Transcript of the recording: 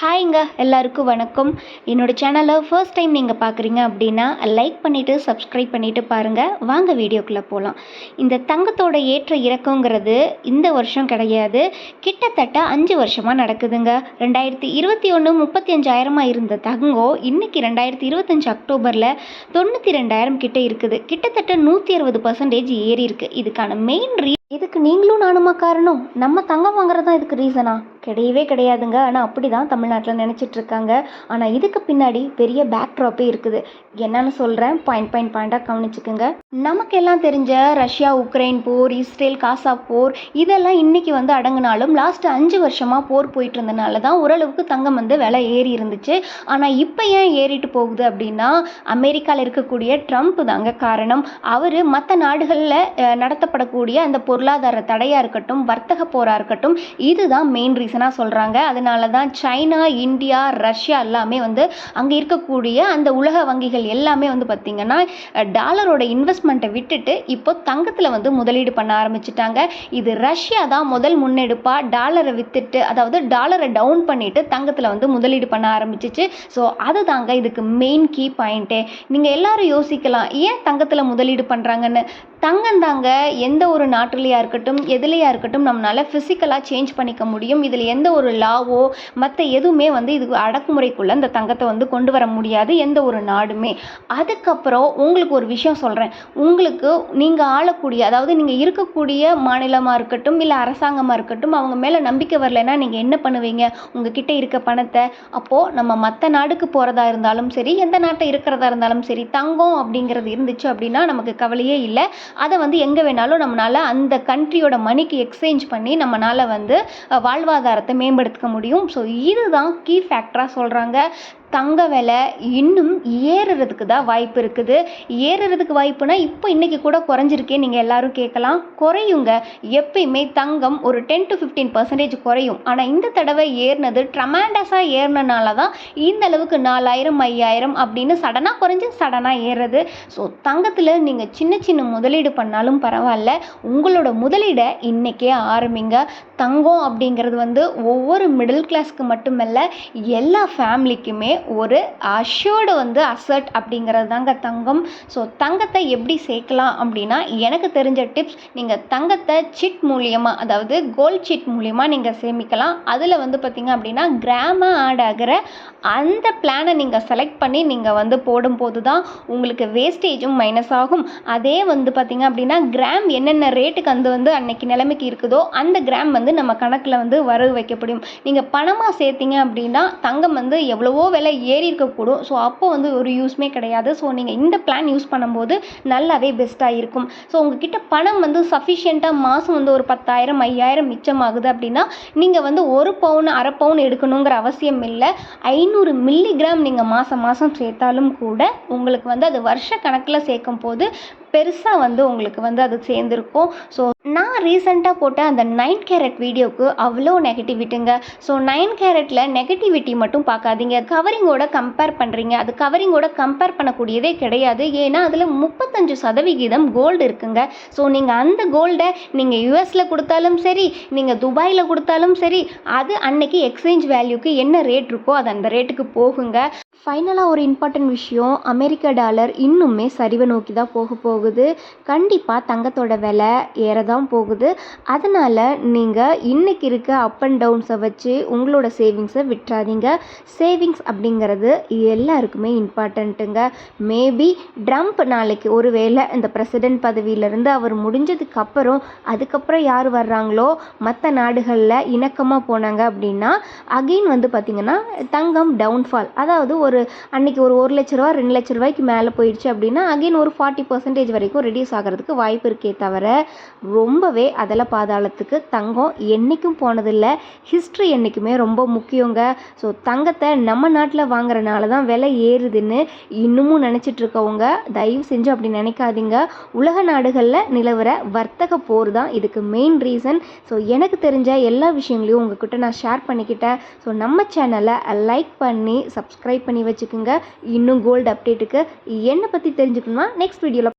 ஹாய்ங்க எல்லாருக்கும் வணக்கம். என்னோட சேனலை ஃபர்ஸ்ட் டைம் நீங்கள் பார்க்குறீங்க அப்படின்னா லைக் பண்ணிவிட்டு சப்ஸ்கிரைப் பண்ணிவிட்டு பாருங்கள் வாங்க வீடியோக்குள்ளே போகலாம் இந்த தங்கத்தோட ஏற்ற இறக்கங்கிறது இந்த வருஷம் கிடையாது. கிட்டத்தட்ட அஞ்சு வருஷமாக நடக்குதுங்க. ரெண்டாயிரத்தி இருபத்தி ஒன்று முப்பத்தி அஞ்சாயிரமாக இருந்த தங்கம் இன்றைக்கி ரெண்டாயிரத்தி இருபத்தஞ்சு அக்டோபரில் தொண்ணூற்றி ரெண்டாயிரம் கிட்டே இருக்குது. கிட்டத்தட்ட நூற்றி அறுபது பர்சன்டேஜ் ஏறி இருக்குது இதுக்கான மெயின் ரீ இதுக்கு நீங்களும் நானுமா காரணம்? நம்ம தங்கம் வாங்குறது தான் இதுக்கு ரீசனா கிடையவே கிடையாதுங்க. ஆனால் அப்படி தான் தமிழ்நாட்டில் நினச்சிட்டு இருக்காங்க ஆனால் இதுக்கு பின்னாடி பெரிய பேக்ட்ராப்பே இருக்குது. என்னன்னு சொல்கிறேன் பாயிண்ட் பாயிண்ட் பாயிண்டாக கவனிச்சுக்குங்க. நமக்கெல்லாம் தெரிஞ்ச ரஷ்யா உக்ரைன் போர் இஸ்ரேல் காசா போர் இதெல்லாம் இன்னைக்கு வந்து அடங்கினாலும் லாஸ்ட் அஞ்சு வருஷமாக போர் போயிட்டு இருந்தனால தான் ஓரளவுக்கு தங்கம் வந்து விலை ஏறி இருந்துச்சு. ஆனால் இப்போ ஏன் ஏறிட்டு போகுது அப்படின்னா அமெரிக்காவில் இருக்கக்கூடிய ட்ரம்ப் தாங்க காரணம். அவர் மற்ற நாடுகளில் நடத்தப்படக்கூடிய அந்த பொருளாதார தடையாக இருக்கட்டும் வர்த்தக போராக இருக்கட்டும் இதுதான் மெயின் ரீசன் ரீசனாக சொல்கிறாங்க அதனால தான் சைனா இந்தியா ரஷ்யா எல்லாமே வந்து அங்கே இருக்கக்கூடிய அந்த உலக வங்கிகள் எல்லாமே வந்து பார்த்திங்கன்னா டாலரோட இன்வெஸ்ட்மெண்ட்டை விட்டுட்டு இப்போ தங்கத்தில் வந்து முதலீடு பண்ண ஆரம்பிச்சிட்டாங்க. இது ரஷ்யா தான் முதல் முன்னெடுப்பாக டாலரை வித்துட்டு அதாவது டாலரை டவுன் பண்ணிவிட்டு தங்கத்தில் வந்து முதலீடு பண்ண ஆரம்பிச்சிச்சு. ஸோ அது தாங்க இதுக்கு மெயின் கீ பாயிண்ட்டே நீங்கள் எல்லோரும் யோசிக்கலாம் ஏன் தங்கத்தில் முதலீடு பண்ணுறாங்கன்னு தங்கம் தாங்க எந்த ஒரு நாட்டிலையாக இருக்கட்டும் எதுலையாக இருக்கட்டும் நம்மளால் ஃபிசிக்கலாக சேஞ்ச் பண்ணிக்க முடியும். இதில் எந்த ஒரு லாவோ மற்ற எதுவுமே வந்து இது அடக்குமுறைக்குள்ளே இந்த தங்கத்தை வந்து கொண்டு வர முடியாது எந்த ஒரு நாடுமே. அதுக்கப்புறம் உங்களுக்கு ஒரு விஷயம் சொல்கிறேன் உங்களுக்கு நீங்கள் ஆளக்கூடிய அதாவது நீங்கள் இருக்கக்கூடிய மாநிலமாக இருக்கட்டும் இல்லை அரசாங்கமாக இருக்கட்டும் அவங்க மேலே நம்பிக்கை வரலைன்னா நீங்கள் என்ன பண்ணுவீங்க? உங்ககிட்ட இருக்க பணத்தை. அப்போது நம்ம மற்ற நாடுக்கு போகிறதா இருந்தாலும் சரி எந்த நாட்டை இருக்கிறதா இருந்தாலும் சரி தங்கம் அப்படிங்கிறது இருந்துச்சு அப்படின்னா நமக்கு கவலையே இல்லை. அதை வந்து எங்கே வேணாலும் நம்மளால் அந்த கண்ட்ரியோட மணிக்கு எக்ஸ்சேஞ்ச் பண்ணி நம்மளால் வந்து வாழ்வாதாரத்தை மேம்படுத்திக்க முடியும். ஸோ இதுதான் கீ ஃபேக்டராக சொல்கிறாங்க தங்க விலை இன்னும் ஏறுறதுக்கு தான் வாய்ப்பு இருக்குது. ஏறுறதுக்கு வாய்ப்புனா இப்போ இன்றைக்கி கூட குறைஞ்சிருக்கே நீங்கள் எல்லாரும் கேட்கலாம். குறையுங்க. எப்பயுமே தங்கம் ஒரு டென் டு ஃபிஃப்டீன் பர்சன்டேஜ் குறையும். ஆனால் இந்த தடவை ஏறினது ட்ரமாண்டஸாக ஏறினனால தான் இந்த அளவுக்கு நாலாயிரம் ஐயாயிரம் அப்படின்னு சடனாக குறைஞ்சி சடனாக ஏறுறது. ஸோ தங்கத்தில் நீங்கள் சின்ன சின்ன முதலீடு பண்ணாலும் பரவாயில்ல. உங்களோட முதலீடை இன்றைக்கே ஆரம்பிங்க. தங்கம் அப்படிங்கிறது வந்து ஒவ்வொரு மிடில் கிளாஸ்க்கு மட்டுமல்ல எல்லா ஃபேமிலிக்குமே ஒரு அஷ்யூர்டு வந்து அசட் அப்படிங்கிறது தாங்க தங்கம். ஸோ தங்கத்தை எப்படி சேர்க்கலாம் அப்படின்னா எனக்கு தெரிஞ்ச டிப்ஸ் நீங்கள் தங்கத்தை சிட் மூலியமாக அதாவது கோல்ட் சிட் மூலியமாக நீங்கள் சேமிக்கலாம். அதில் வந்து பார்த்திங்க அப்படின்னா கிராமாக ஆட் ஆகிற அந்த பிளானை நீங்கள் செலக்ட் பண்ணி நீங்கள் வந்து போடும்போது தான் உங்களுக்கு வேஸ்டேஜும் மைனஸ் ஆகும். அதே வந்து பார்த்திங்க அப்படின்னா கிராம் என்னென்ன ரேட்டுக்கு வந்து வந்து அன்னைக்கு நிலைமைக்கு இருக்குதோ அந்த கிராம் வந்து நம்ம கணக்கில் வந்து வரவு வைக்கப்படும். நீங்கள் பணமாக சேர்த்திங்க அப்படின்னா தங்கம் வந்து எவ்வளவோ விலை ஏறி இருக்கக்கூடும். ஸோ அப்போ வந்து ஒரு யூஸ்மே கிடையாது. ஸோ நீங்கள் இந்த பிளான் யூஸ் பண்ணும்போது நல்லாவே பெஸ்ட்டாக இருக்கும். ஸோ உங்ககிட்ட பணம் வந்து சஃபிஷியண்ட்டாக மாதம் வந்து ஒரு பத்தாயிரம் ஐயாயிரம் மிச்சமாகுது அப்படின்னா நீங்கள் வந்து ஒரு பவுன் அரை பவுன் எடுக்கணுங்கிற அவசியம் இல்லை. ஐநூறு மில்லிகிராம் நீங்கள் மாதம் மாதம் சேர்த்தாலும் கூட உங்களுக்கு வந்து அது வருஷ கணக்கில் சேர்க்கும் போது பெருசாக வந்து உங்களுக்கு வந்து அது சேர்ந்துருக்கும். ஸோ நான் ரீசெண்டாக போட்ட அந்த நைன் கேரட் வீடியோவுக்கு அவ்வளோ நெகட்டிவிட்டிங்க ஸோ நைன் கேரட்டில் நெகட்டிவிட்டி மட்டும் பார்க்காதீங்க. கவரிங்கோட கம்பேர் பண்ணுறீங்க அது கவரிங்கோட கம்பேர் பண்ணக்கூடியதே கிடையாது. ஏன்னா அதில் முப்பத்தஞ்சு சதவிகிதம் கோல்டு இருக்குங்க. ஸோ நீங்கள் அந்த கோல்டை நீங்கள் யூஎஸில் கொடுத்தாலும் சரி நீங்கள் துபாயில் கொடுத்தாலும் சரி அது அன்னைக்கு எக்ஸ்சேஞ்ச் வேல்யூக்கு என்ன ரேட் இருக்கோ அது அந்த ரேட்டுக்கு போகுங்க. ஃபைனலாக ஒரு இம்பார்ட்டன்ட் விஷயம் அமெரிக்க டாலர் இன்னுமே சரிவை நோக்கி தான் போக போகுது. கண்டிப்பாக தங்கத்தோட விலை ஏற தான் போகுது. அதனால் நீங்கள் இன்றைக்கி இருக்க அப் அண்ட் டவுன்ஸை வச்சு உங்களோட சேவிங்ஸை விட்டுறாதீங்க. சேவிங்ஸ் அப்படிங்கிறது எல்லாருக்குமே இம்பார்ட்டண்ட்டுங்க மேபி ட்ரம்ப் நாளைக்கு ஒரு வேளை இந்த பிரசிடென்ட் பதவியிலேருந்து அவர் முடிஞ்சதுக்கு அப்புறம் அதுக்கப்புறம் யார் வர்றாங்களோ மற்ற நாடுகளில் இணக்கமாக போனாங்க அப்படின்னா அகெயின் வந்து பார்த்திங்கன்னா தங்கம் டவுன்ஃபால் அதாவது ஒரு அன்னைக்கு ஒரு ஒரு லட்ச ரூபா ரெண்டு லட்ச ரூபாய்க்கு மேலே போயிடுச்சு அப்படின்னா அகெயின் ஒரு ஃபார்ட்டி பர்சன்டேஜ் வரைக்கும் ரெடியூஸ் ஆகிறதுக்கு வாய்ப்பு இருக்கே தவிர ரொம்பவே அதல பாதாளத்துக்கு தங்கம் என்றைக்கும் போனதில்லை. ஹிஸ்ட்ரி என்றைக்குமே ரொம்ப முக்கியங்க. ஸோ தங்கத்தை நம்ம நாட்டில் வாங்குறனால தான் விலை ஏறுதுன்னு இன்னமும் நினச்சிட்ருக்கவங்க தயவு செஞ்சு அப்படி நினைக்காதீங்க. உலக நாடுகளில் நிலவர வர்த்தக போர் தான் இதுக்கு மெயின் ரீசன் ஸோ எனக்கு தெரிஞ்ச எல்லா விஷயங்களையும் உங்ககிட்ட நான் ஷேர் பண்ணிக்கிட்டேன். ஸோ நம்ம சேனலை லைக் பண்ணி சப்ஸ்கிரைப் பண்ணி வச்சுக்கோங்க. இன்னும் கோல்டு அப்டேட்டுக்கு என்னை பற்றி தெரிஞ்சுக்கணும்னா நெக்ஸ்ட் வீடியோவில்